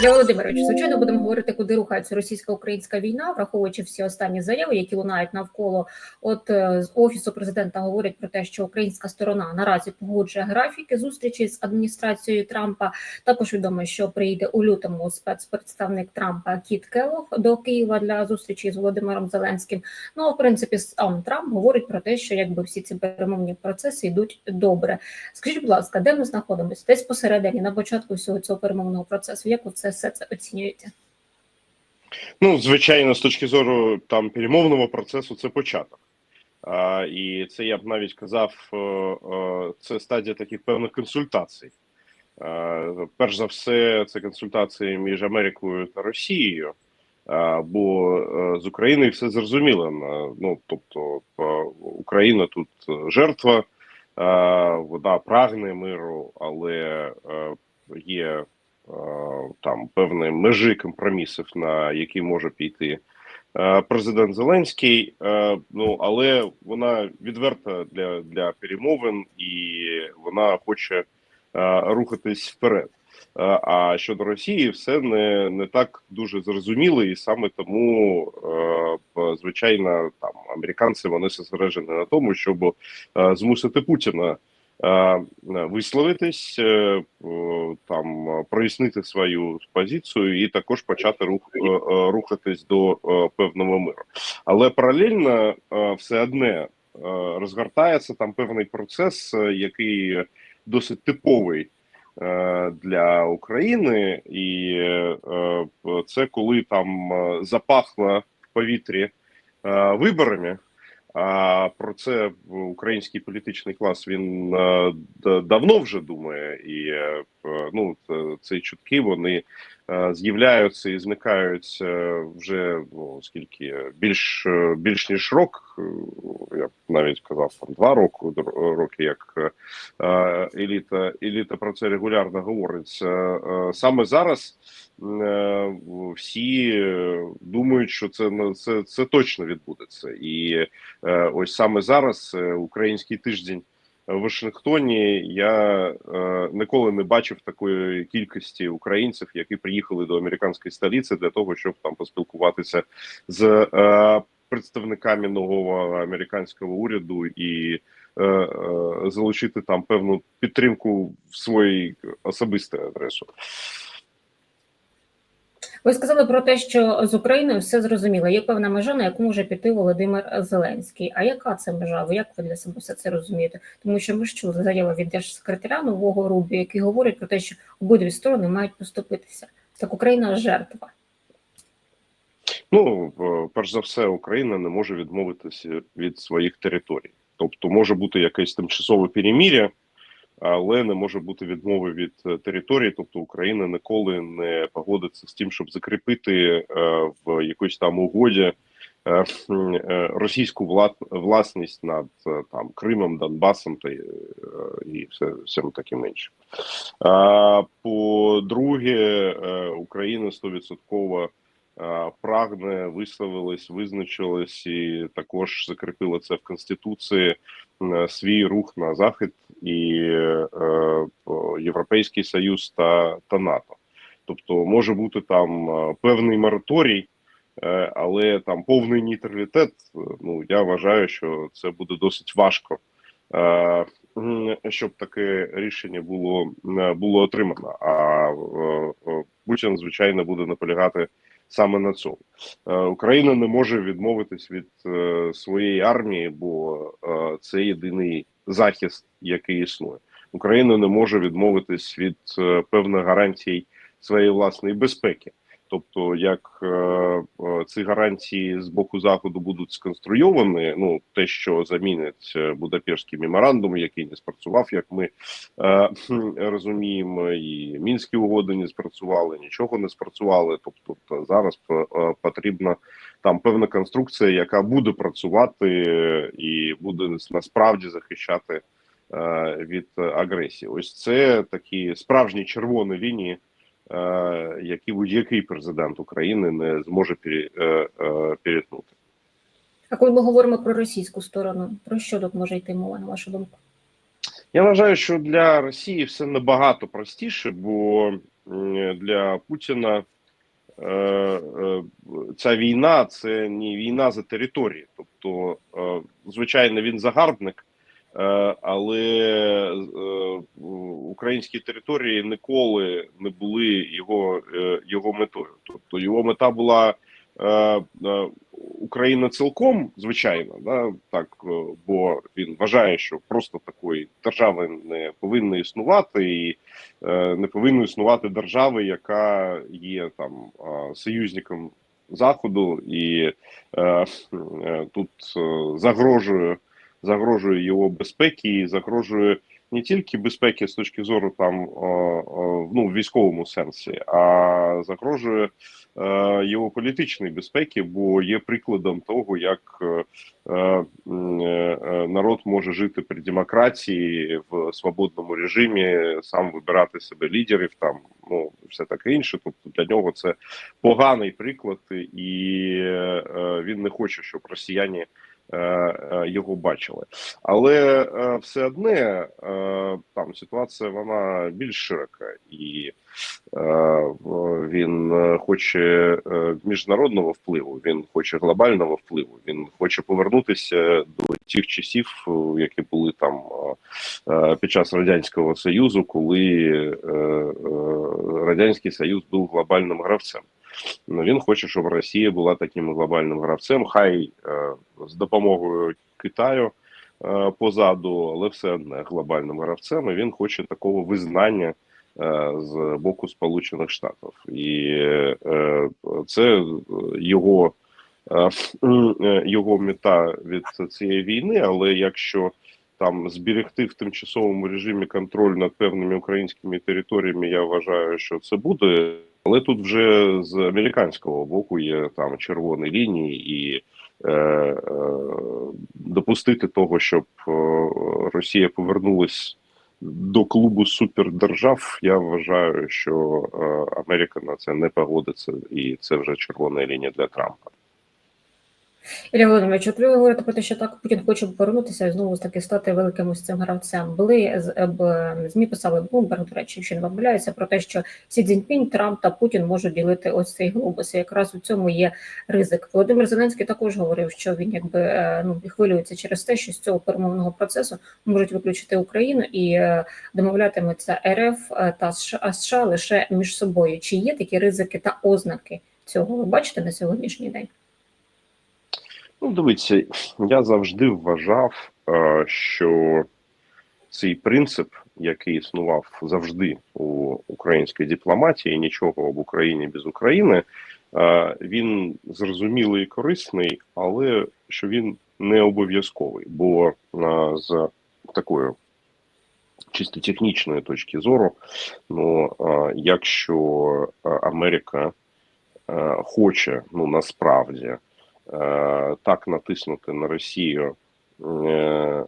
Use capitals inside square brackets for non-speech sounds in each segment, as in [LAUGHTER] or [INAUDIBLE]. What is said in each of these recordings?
Я Володимирович, звичайно, будемо говорити, куди рухається російсько-українська війна, враховуючи всі останні заяви, які лунають навколо. От е, з офісу президента говорять про те, що українська сторона наразі погоджує графіки зустрічі з адміністрацією Трампа. Також відомо, що прийде у лютому спецпредставник Трампа Кіт Келлог до Києва для зустрічі з Володимиром Зеленським. Ну а в принципі, сам Трамп говорить про те, що якби всі ці перемовні процеси йдуть добре. Скажіть, будь ласка, де ми знаходимося? Десь посередині на початку всього цього перемовного процесу. Як ви це все це оцінюєте? Ну, звичайно, з точки зору там перемовного процесу, це початок. А, І це я б навіть казав, е, е, це стадія таких певних консультацій. Перш за все, це консультації між Америкою та Росією. Бо е, з Україною все зрозуміло. Ну тобто, Україна тут жертва, вона прагне миру, але є там певні межі компромісів, на які може піти е, президент Зеленський. Е, Ну але вона відверта для, для перемовин і вона хоче е, рухатись вперед. Е, А щодо Росії, все не, не так дуже зрозуміло, і саме тому, е, звичайно, там американці вони зосереджені на тому, щоб е, змусити Путіна е, висловитись, е, там е, прояснити свою позицію і також почати рух е, е, рухатись до е, певного миру. Але паралельно е, все одне е, розгортається там певний процес, е, який досить типовий е, для України, і е, е, це коли там е, запахло в повітрі е, виборами. А про це український політичний клас він е, давно вже думає, і е, ну ц- ці чутки вони е, з'являються і зникають е, вже ну скільки більш е, більш ніж рок. е, Я б навіть казав там два роки др- роки, як е, еліта еліта про це регулярно говорить. Е, е, Саме зараз е, всі е, думають, що це це, це точно відбудеться, і е, ось саме зараз е, український тиждень в Вашингтоні. Я е, ніколи не бачив такої кількості українців, які приїхали до американської столиці для того, щоб там поспілкуватися з е, представниками нового американського уряду і е, е, залучити там певну підтримку в своїй особистій адресу. Ви сказали про те, що з Україною все зрозуміло. Є певна межа, на яку може піти Володимир Зеленський. А яка це межа? Ви як ви для себе все це розумієте? Тому що ми ж чули заяву від держсекретаря нового Рубі, який говорить про те, що обидві сторони мають поступитися. Так Україна жертва. Ну, перш за все, Україна не може відмовитися від своїх територій. Тобто може бути якесь тимчасове переміря, але не може бути відмови від е, території. Тобто Україна ніколи не погодиться з тим, щоб закріпити е, в якоїсь там угоді е, російську власність над там Кримом, Донбасом та і все всім таким іншим. По-друге, е, Україна стовідсотково прагне, висловилась, визначилась і також закріпила це в конституції свій рух на захід і е, Європейський Союз та, та НАТО. Тобто може бути там е, певний мораторій, е, але там повний нейтралітет. е, Ну я вважаю, що це буде досить важко. е, Щоб таке рішення було е, було отримано, а е, е, Путін звичайно буде наполягати саме на цьому. Е, Україна не може відмовитись від е, своєї армії, бо е, це єдиний захист, який існує. Україна не може відмовитись від певних гарантій своєї власної безпеки. Тобто, як е, е, ці гарантії з боку заходу будуть сконструйовані, ну те, що замінить е, Будапештський меморандум, який не спрацював, як ми е, розуміємо, і мінські угоди не спрацювали, нічого не спрацювали. Тобто зараз е, потрібна там певна конструкція, яка буде працювати і буде насправді захищати від агресії. Ось це такі справжні червоні лінії, які будь-який президент України не зможе е, е, перетнути. А коли ми говоримо про російську сторону, про що тут може йти мова, на вашу думку? Я вважаю, що для Росії все набагато простіше, бо для Путіна е, е, ця війна це не війна за території. Тобто, е, звичайно, він загарбник, е, але е, українські території ніколи не були його, е, його метою. Тобто його мета була. е, е, Україна цілком, звичайно, да, так, е, бо він вважає, що просто такої держави не повинно існувати, і е, не повинно існувати держави, яка є там е, союзником Заходу, і е, е, тут е, загрожує, загрожує його безпеки, і загрожує не тільки безпеки з точки зору там е, е, ну, в військовому сенсі, а загрожує е, його політичної безпеки, бо є прикладом того, як народ може жити при демократії в свободному режимі, сам вибирати себе лідерів, там ну все таке інше. Тобто для нього це поганий приклад, і він не хоче, щоб росіяни його бачили. Але е, все одне е, там ситуація вона більш широка, і е, він е, хоче е, міжнародного впливу, він хоче глобального впливу. Він хоче повернутися до тих часів, е, які були там е, е, під час радянського союзу, коли е, е, радянський союз був глобальним гравцем. Ну, він хоче, щоб Росія була таким глобальним гравцем. Хай е, з допомогою Китаю е, позаду, але все одне глобальним гравцем. І він хоче такого визнання е, з боку Сполучених Штатів, і це його, [CLEARS THROAT] його мета від цієї війни. Але якщо там зберегти в тимчасовому режимі контроль над певними українськими територіями, я вважаю, що це буде. Але тут вже з американського боку є там червоні лінії, і е, е, допустити того, щоб е, Росія повернулась до клубу супердержав, я вважаю, що е, Америка на це не погодиться, і це вже червона лінія для Трампа. Ілля Володимирович, от ви говорите про те, що так Путін хоче повернутися і знову ж таки стати великим ось цим гравцем. Були змі писали Блумберг, до речі, якщо не помиляюся, про те, що Сі Цзіньпінь, Трамп та Путін можуть ділити ось цей глобус. І якраз у цьому є ризик. Володимир Зеленський також говорив, що він якби е, ну хвилюється через те, що з цього перемовного процесу можуть виключити Україну і е, домовлятиметься РФ е, та США лише між собою. Чи є такі ризики та ознаки цього? Ви бачите на сьогоднішній день? Ну, дивіться, я завжди вважав, е, що цей принцип, який існував завжди у українській дипломатії, нічого в Україні без України, е, він зрозумілий і корисний, але що він не обов'язковий. Бо е, з такою чисто технічної точки зору, ну якщо Америка хоче, ну насправді так натиснути на Росію, е, е,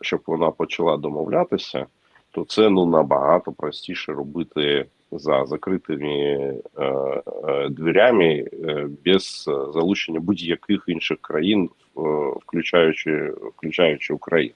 щоб вона почала домовлятися, то це ну набагато простіше робити за закритими е, е, дверями е, без е, залучення будь-яких інших країн, е, включаючи включаючи Україну.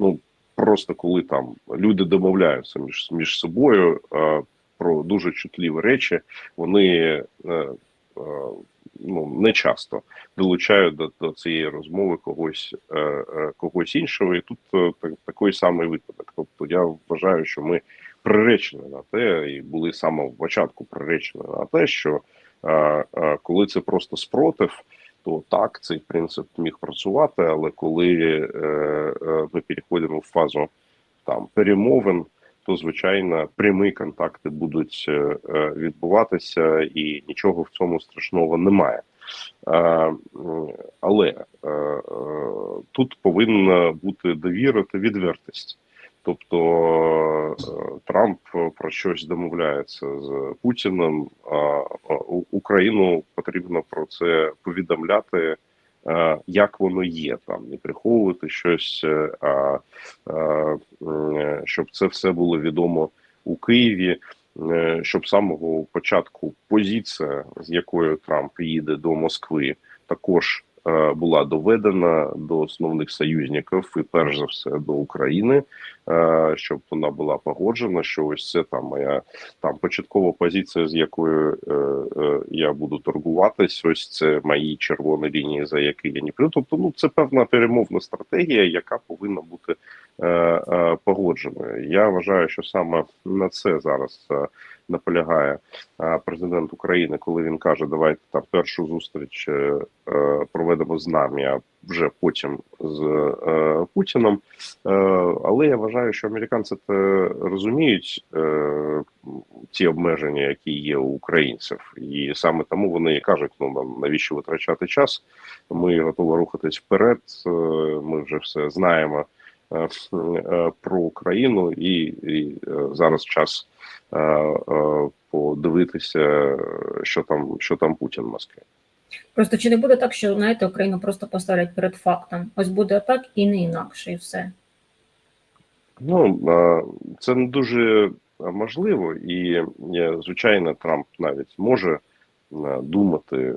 Ну просто коли там люди домовляються між між собою е, про дуже чутливі речі, вони е, е, ну не часто долучають до, до цієї розмови когось е, е, когось іншого, і тут е, так, такий самий випадок. Тобто я вважаю, що ми приречені на те, і були з самого початку приречені на те, що коли це просто спротив. То так цей принцип міг працювати, але коли е, е, ми переходимо в фазу там перемовин, то звичайно прямі контакти будуть е, е, відбуватися, і нічого в цьому страшного немає. Е, але тут повинна бути довіра та відвертість. Тобто Трамп про щось домовляється з Путіним, а Україну потрібно про це повідомляти, як воно є, там не приховувати щось, е, а е, щоб це все було відомо у Києві. е, Щоб з самого початку позиція, з якою Трамп їде до Москви, також е, була доведена до основних союзників і перш за все до України, е, щоб вона була погоджена. Що ось це там моя там початкова позиція, з якою е, е, я буду торгуватись. Ось це мої червоні лінії, за які я не прийду. Тобто, ну це певна перемовна стратегія, яка повинна бути е, е, погодженою. Я вважаю, що саме на це зараз е, наполягає е, президент України, коли він каже, давайте там першу зустріч е, е, проведемо з нами, а вже потім з Путіном. Але я вважаю, що американці розуміють ті обмеження, які є у українців, і саме тому вони кажуть: ну нам навіщо витрачати час? Ми готові рухатись вперед. Ми вже все знаємо про Україну, і, і е, зараз час е, е, подивитися, що там, що там Путін в Москві. Просто чи не буде так, що знаєте, Україну просто поставлять перед фактом? Ось буде так і не інакше, і все. Ну е, це не дуже можливо, і е, звичайно, Трамп навіть може е, думати, е,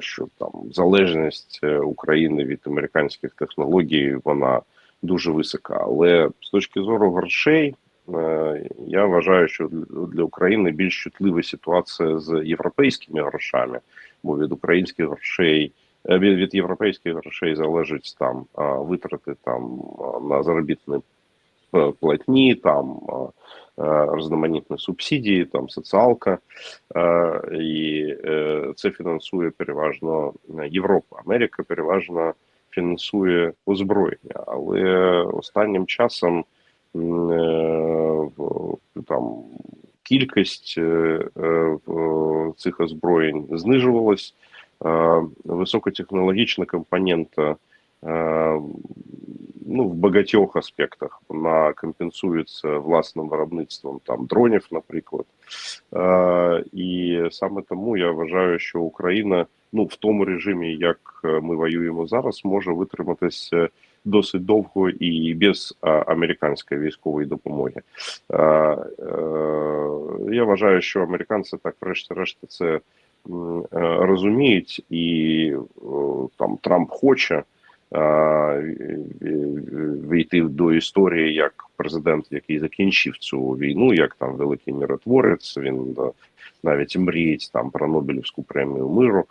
що там залежність е, України від американських технологій вона дуже висока. Але з точки зору грошей, е, я вважаю, що для- України більш чутлива ситуація з європейськими грошами, бо від українських грошей. е, Від, від європейських грошей залежить там витрати там на заробітні платні, там різноманітні субсидії, там соціалка, і е, це фінансує переважно Європа. Америка переважно фінансує озброєння, але останнім часом е, там кількість е, е, цих озброєнь знижувалась. Е, Високотехнологічна компонента е, ну, в багатьох аспектах вона компенсується власним виробництвом там дронів, наприклад. Е, І саме тому я вважаю, що Україна ну в тому режимі, як е, ми воюємо зараз, може витриматися досить довго і без американської військової допомоги. Е, е, Я вважаю, що американці так, врешті-решт, це е, розуміють, і там Трамп хоче війти до історії як президент, який закінчив цю війну, як там великий миротворець. Він е, навіть мріють там про Нобелівську премію миру.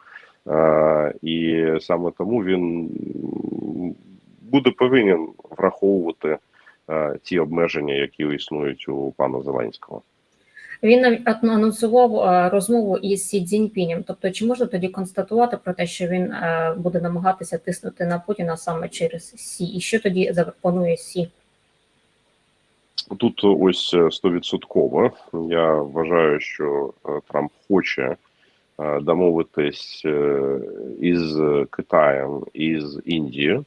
І саме тому він буде повинен враховувати е, ті обмеження, які існують у пана Зеленського. Він анонсував розмову із Сі Цзіньпінем. Тобто, чи можна тоді констатувати про те, що він буде намагатися тиснути на Путіна саме через Сі? І що тоді запропонує Сі? Тут ось е, стовідсотково. Я вважаю, що е, Трамп хоче е, домовитись із Китаєм, із Індією,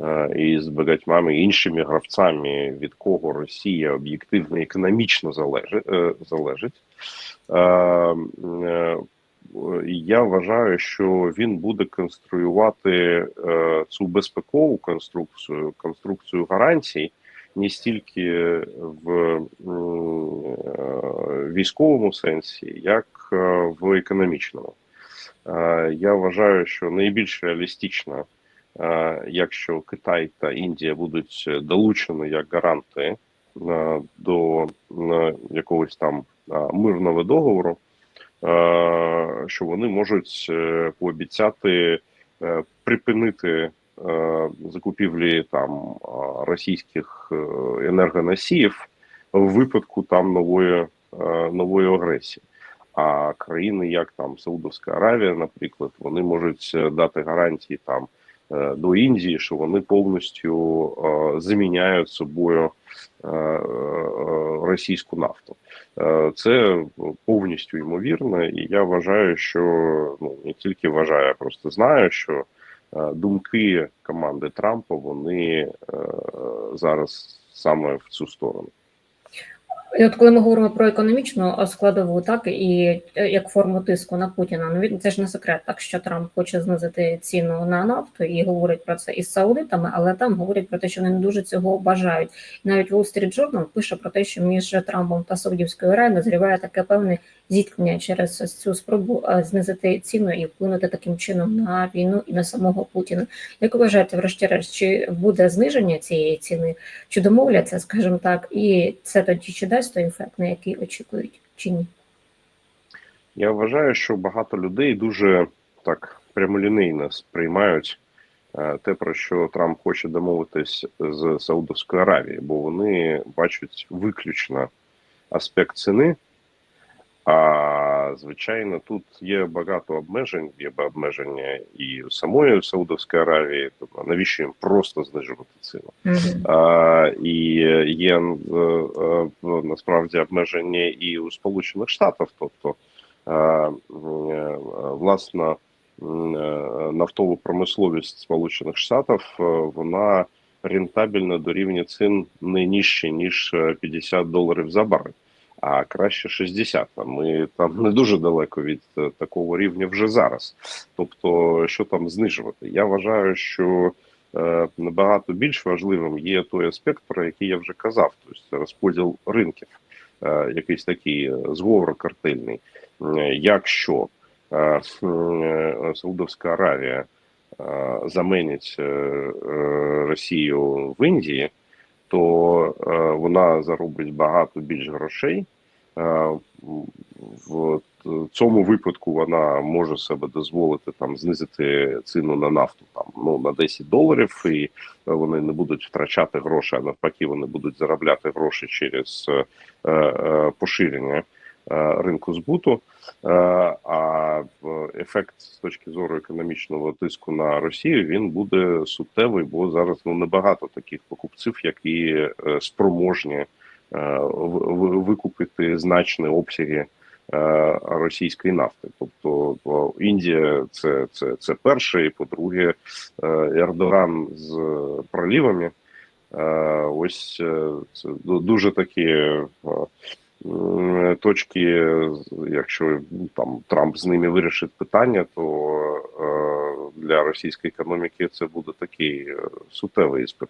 е, і з багатьма іншими гравцями, від кого Росія об'єктивно економічно залежить. е, залежить. Е, Я вважаю, що він буде конструювати цю безпекову конструкцію, конструкцію гарантій не стільки в військовому сенсі, як в економічному. Я вважаю, що найбільш реалістично, е, якщо Китай та Індія будуть долучені як гаранти е, до е, якогось там е, мирного договору, е, що вони можуть е, пообіцяти е, припинити е, закупівлі там е, російських е, енергоносіїв в випадку там нової е, нової агресії. А країни, як там Саудовська Аравія, наприклад, вони можуть е, дати гарантії там е, до Індії, що вони повністю е, заміняють собою е, е, російську нафту. Е, Це повністю ймовірно, і я вважаю, що ну не тільки вважаю, а просто знаю, що е, думки команди Трампа вони е, зараз саме в цю сторону. І от коли ми говоримо про економічну складову, так і е, як форму тиску на Путіна, ну він це ж не секрет, так що Трамп хоче знизити ціну на нафту і говорить про це із саудитами, але там говорять про те, що вони не дуже цього бажають. Навіть Wall Street Journal пише про те, що між Трампом та Саудівською Аравією назріває таке певне зіткнення через цю спробу е, знизити ціну і вплинути таким чином на війну і на самого Путіна. Як вважаєте, врешті-решт, чи буде зниження цієї ціни, чи домовляться, скажімо так, і це тоді чи дасть той ефект, на який очікують, чи ні? Я вважаю, що багато людей дуже так прямолінійно сприймають е, те, про що Трамп хоче домовитись з Саудовської Аравії, бо вони бачать виключно аспект ціни. А звичайно, тут є багато обмежень, є обмеження і самої Саудовської Аравії, тобто навіщо їм просто знижувати ціну? Мгм. А, і є е, е, насправді обмеження і у Сполучених Штатів, тобто е, власна нафтову промисловість Сполучених Штатів вона рентабельна до рівня цін не нижче ніж е, 50 доларів за барель, а краще 60. Ми там не дуже далеко від е, такого рівня вже зараз. Тобто, що там знижувати? Я вважаю, що е, набагато більш важливим є той аспект, про який я вже казав, тобто розподіл ринків, е, якийсь такий зговор картельний. Якщо Саудовська Аравія е, Росію в Індії, то е, вона заробить багато більш грошей. Е, В цьому випадку вона може себе дозволити там знизити ціну на нафту там ну на 10 доларів, і вони не будуть втрачати гроші, а навпаки, вони будуть заробляти гроші через е, е, поширення е, ринку збуту. Е, а ефект з точки зору економічного тиску на Росію він буде суттєвий, бо зараз ну небагато таких покупців, які е, спроможні е, викупити значні обсяги російської нафти. Тобто Індія це, це, це перше, і по-друге, Ердоган з пролівами. Е, Ось це дуже такі точки, якщо ну, там Трамп з ними вирішить питання, то е, для російської економіки це буде такий сутевий суттєвий іспит.